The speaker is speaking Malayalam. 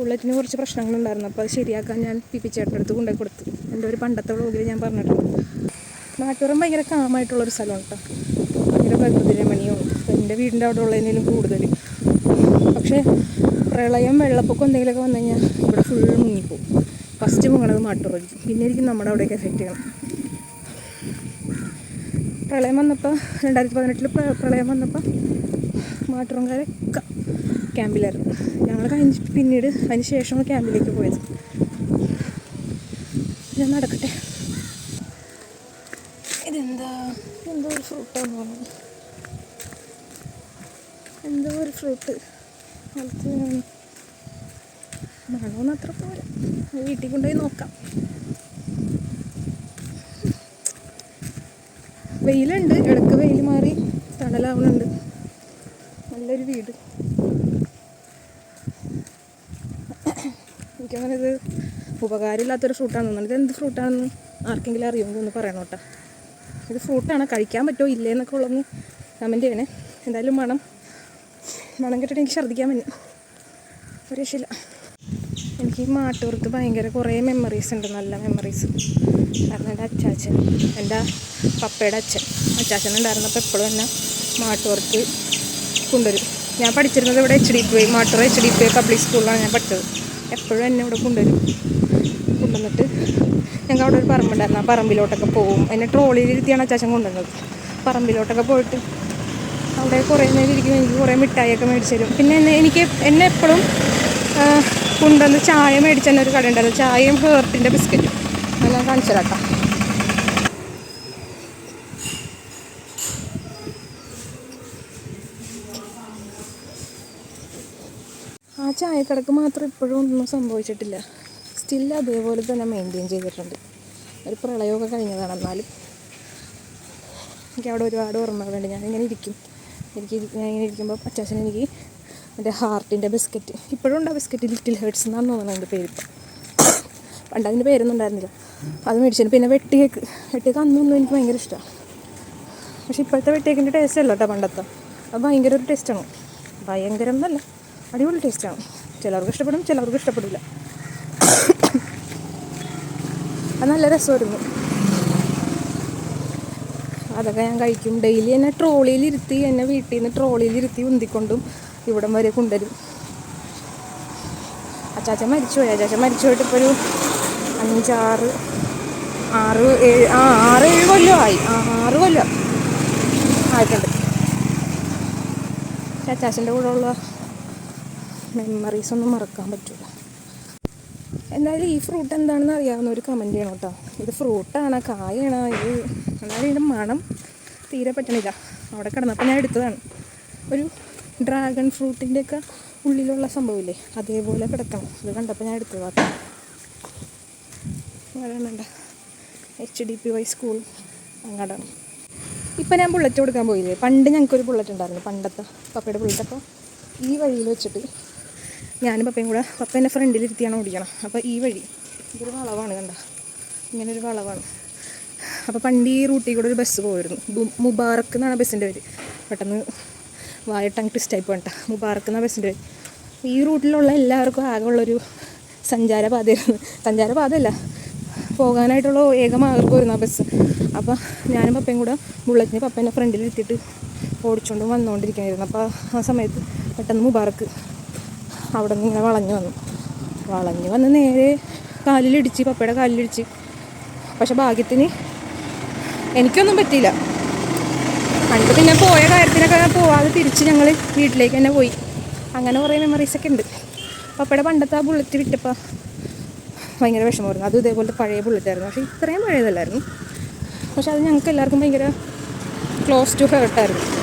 ബുള്ളറ്റിന് കുറച്ച് പ്രശ്നങ്ങളുണ്ടായിരുന്നു. അപ്പോൾ അത് ശരിയാക്കാൻ ഞാൻ പി പി ചേട്ടന്റെ അടുത്ത് കൊണ്ടുപോയി കൊടുത്തു. എന്റെ ഒരു പണ്ടത്തെ വ്ളോഗിൽ ഞാൻ പറഞ്ഞിട്ടുണ്ട്. നാട്ടുപുറം ഭയങ്കര കാമായിട്ടുള്ളൊരു സ്ഥലമാണ് കേട്ടോ. ഭയങ്കര പ്രകൃതി രമണീയവും എന്റെ വീടിന്റെ അവിടെ ഉള്ളതിനേലും കൂടുതൽ. പക്ഷേ പ്രളയം വെള്ളപ്പൊക്കം എന്തെങ്കിലുമൊക്കെ വന്നു കഴിഞ്ഞാൽ ഇവിടെ ഫുൾ മുങ്ങിപ്പോവും. ഫസ്റ്റ് മുങ്ങണത് മാട്ടുറയ്ക്കും പിന്നെ ആയിരിക്കും നമ്മുടെ അവിടെയൊക്കെ എഫക്റ്റ് ചെയ്യണം. പ്രളയം വന്നപ്പോൾ രണ്ടായിരത്തി പതിനെട്ടിൽ പ്രളയം വന്നപ്പോൾ മാട്ടുറങ്കാരൊക്കെ ക്യാമ്പിലായിരുന്നു. ഞങ്ങൾ കഴിഞ്ഞ് പിന്നീട് അതിന് ശേഷമാണ് ക്യാമ്പിലേക്ക് പോയത്. ഞാൻ നടക്കട്ടെ. ഇതെന്താ? എന്തോ ഒരു ഫ്രൂട്ടാന്ന് തോന്നുന്നു. എന്തോ ഒരു ഫ്രൂട്ട് അത് മണമൊന്നും അത്ര അത് വീട്ടിൽ കൊണ്ടുപോയി നോക്കാം. വെയിലുണ്ട്. ഇടയ്ക്ക് വെയിൽ മാറി തണലാവുന്നുണ്ട്. നല്ലൊരു വീട്. എനിക്കങ്ങനെ ഇത് ഉപകാരമില്ലാത്തൊരു ഫ്രൂട്ടാണെന്ന് ഇത് എന്ത് ഫ്രൂട്ടാണെന്ന് ആർക്കെങ്കിലും അറിയുമെങ്കിൽ ഒന്ന് പറയണം കേട്ടോ. ഇത് ഫ്രൂട്ടാണ് കഴിക്കാൻ പറ്റുമോ? ഇല്ലേ എന്നൊക്കെ ഉള്ളതെന്ന് കമന്റ് ചെയ്യണേ. എന്തായാലും മണം മണം കേട്ടിട്ട് എനിക്ക് ഛർദ്ദിക്കാൻ പറ്റും ഒരു രക്ഷയില്ല. എനിക്ക് ഈ മാട്ടൂർത്ത് ഭയങ്കര കുറേ മെമ്മറീസ് ഉണ്ട്. നല്ല മെമ്മറീസ് കാരണം എന്റെ അച്ചാച്ചൻ എന്റെ പപ്പയുടെ അച്ഛൻ. അച്ചാച്ചൻ ഉണ്ടായിരുന്നപ്പോൾ എപ്പോഴും എന്നെ മാട്ടൂർക്ക് കൊണ്ടുവരും. ഞാൻ പഠിച്ചിരുന്നത് ഇവിടെ H D P Mattoor H D P public സ്കൂളിലാണ് ഞാൻ പഠിച്ചത്. എപ്പോഴും എന്നെ ഇവിടെ കൊണ്ടുവരും. കൊണ്ടുവന്നിട്ട് ഞങ്ങൾക്ക് അവിടെ ഒരു പറമ്പുണ്ടായിരുന്നു. ആ പറമ്പിലോട്ടൊക്കെ പോകും. എന്നെ ട്രോളിയിലിരുത്തിയാണ് അച്ചാച്ചൻ കൊണ്ടുവന്നത്. പറമ്പിലോട്ടൊക്കെ പോയിട്ട് അവിടെ കുറേ നേരം ഇരിക്കും. എനിക്ക് കുറേ മിഠായിയൊക്കെ മേടിച്ചു തരും. പിന്നെ എന്നെ എനിക്ക് എന്നെ എപ്പോഴും കൊണ്ടുവന്ന് ചായ മേടിച്ചു തന്നെ ഒരു കട ഉണ്ടായിരുന്നു ചായയും ഹേർട്ടിന്റെ ബിസ്ക്കറ്റും. അതെല്ലാം കാണിച്ചു തരാം ആ ചായക്കടക്ക് മാത്രം ഇപ്പോഴും ഒന്നും സംഭവിച്ചിട്ടില്ല. സ്റ്റിൽ അതേപോലെ തന്നെ മെയിന്റെയിൻ ചെയ്തിട്ടുണ്ട്. ഒരു പ്രളയമൊക്കെ കഴിഞ്ഞതാണ്. എന്നാലും എനിക്ക് അവിടെ ഒരുപാട് ഓർമ്മകളുണ്ട് ഞാനിങ്ങനെ ഇരിക്കും. എനിക്ക് ഞാൻ ഇങ്ങനെ ഇരിക്കുമ്പോൾ അച്ചാച്ചൻ എനിക്ക് എന്റെ ഹാർട്ടിന്റെ ബിസ്ക്കറ്റ് ഇപ്പോഴും ഉണ്ട് ആ ബിസ്ക്കറ്റ് ലിറ്റിൽ ഹേർട്സ് എന്നാണ് തോന്നുന്നത് അതിന്റെ പേര്. പണ്ട് അതിന്റെ പേരൊന്നും ഉണ്ടായിരുന്നില്ല അത് മേടിച്ചു. പിന്നെ വെട്ടിയേക്ക് വെട്ടിയേക്ക് അന്നൊന്നും എനിക്ക് ഭയങ്കര ഇഷ്ടമാണ്. പക്ഷേ ഇപ്പോഴത്തെ വെട്ടിയേക്കിന്റെ ടേസ്റ്റ് അല്ല കേട്ടോ പണ്ടത്തെ. അത് ഭയങ്കര ഒരു ടേസ്റ്റാണ് ഭയങ്കരം എന്നല്ല. അടിപൊളി ടേസ്റ്റാണ് ചിലർക്ക് ഇഷ്ടപ്പെടും ചിലർക്ക് ഇഷ്ടപ്പെടില്ല. അത് നല്ല രസമായിരുന്നു. അതൊക്കെ ഞാൻ കഴിക്കും. ഡെയിലി എന്നെ ട്രോളിയിലിരുത്തി എന്നെ വീട്ടിൽ നിന്ന് ട്രോളിയിലിരുത്തി ഉന്തിക്കൊണ്ടും ഇവിടം വരെ കൊണ്ടുവരും. അച്ചാച്ച മരിച്ചുപോയി. അച്ചാച്ച മരിച്ചു പോയിട്ട് ഇപ്പോൾ ഒരു അഞ്ചാറ് ആറ് ഏഴ് ആ ആറ് ഏഴ് കൊല്ലമായി ആ ആറ് കൊല്ലം ആയിട്ടുണ്ട്. അച്ചാച്ചന്റെ കൂടെ ഉള്ള മെമ്മറീസ് ഒന്നും മറക്കാൻ പറ്റില്ല എന്തായാലും ഈ ഫ്രൂട്ട് എന്താണെന്ന് അറിയാവുന്ന ഒരു കമന്റ് ചെയ്യണം കേട്ടോ ഇത് ഫ്രൂട്ടാണ് കായാണ് ഇത് എന്നാലും ഇതിന്റെ മണം തീരെ പറ്റണില്ല. അവിടെ കിടന്നപ്പോൾ ഞാൻ എടുത്തതാണ്. ഒരു ഡ്രാഗൺ ഫ്രൂട്ടിന്റെയൊക്കെ ഉള്ളിലുള്ള സംഭവമില്ലേ? അതേപോലെ കിടക്കണം. അത് കണ്ടപ്പോൾ ഞാൻ എടുത്തതാണ് വരണണ്ട H D P Y school അങ്ങാടാണ് ഇപ്പം ഞാൻ ബുള്ളറ്റ് കൊടുക്കാൻ പോയില്ലേ? പണ്ട് ഞങ്ങൾക്കൊരു ബുള്ളറ്റ് ഉണ്ടായിരുന്നു. പണ്ടത്തെ പപ്പയുടെ ബുള്ളറ്റ് അപ്പോൾ ഈ വഴിയിൽ വെച്ചിട്ട് ഞാനും പപ്പയും കൂടെ പപ്പ എന്റെ ഫ്രണ്ടിലിരുത്തിയാണ് ഓടിക്കണം. അപ്പോൾ ഈ വഴി ഇതൊരു വളവാണ് കണ്ട. ഇങ്ങനൊരു വളവാണ്. അപ്പോൾ പണ്ട് ഈ റൂട്ടിൽ കൂടെ ഒരു ബസ് പോയിരുന്നു. മുബാറക്ക് എന്നാണ് ബസ്സിന്റെ പേര്. പെട്ടെന്ന് വായ ടങ് ട്വിസ്റ്റ് പോകണ്ട. മുബാറക്ക് എന്നാണ് ബസ്സിന്റെ പേര്. ഈ റൂട്ടിലുള്ള എല്ലാവർക്കും ആകെ ഉള്ളൊരു സഞ്ചാരപാതയായിരുന്നു. സഞ്ചാരപാതയല്ല പോകാനായിട്ടുള്ള ഏക മാർഗമായിരുന്നു ആ ബസ് അപ്പോൾ ഞാനും പപ്പയും കൂടെ ബുള്ളറ്റിന് പപ്പേന്റെ ഫ്രണ്ടിലിരുത്തിയിട്ട് ഓടിച്ചുകൊണ്ട് വന്നുകൊണ്ടിരിക്കുകയായിരുന്നു അപ്പോൾ ആ സമയത്ത് പെട്ടെന്ന് മുബാറക്ക് അവിടെ നിന്ന് ഇങ്ങനെ വളഞ്ഞു വന്നു. വളഞ്ഞു വന്ന് നേരെ കാലിലിടിച്ച് പപ്പയുടെ കാലിലിടിച്ച്. പക്ഷെ ഭാഗ്യത്തിന് എനിക്കൊന്നും പറ്റിയില്ല. പണ്ട് പിന്നെ പോയ കാര്യത്തിനൊക്കെ പോവാതെ തിരിച്ച് ഞങ്ങൾ വീട്ടിലേക്ക് തന്നെ പോയി. അങ്ങനെ കുറേ മെമ്മറീസൊക്കെ ഉണ്ട്. പപ്പയുടെ പണ്ടത്തെ ആ ബുള്ളറ്റ് വിട്ടപ്പോൾ ഭയങ്കര വിഷമമായിരുന്നു. അതും ഇതേപോലത്തെ പഴയ ബുള്ളറ്റായിരുന്നു പക്ഷേ ഇത്രയും പഴയതല്ലായിരുന്നു. പക്ഷെ അത് ഞങ്ങൾക്ക് എല്ലാവർക്കും ഭയങ്കര ക്ലോസ് ടു ഹേർട്ടായിരുന്നു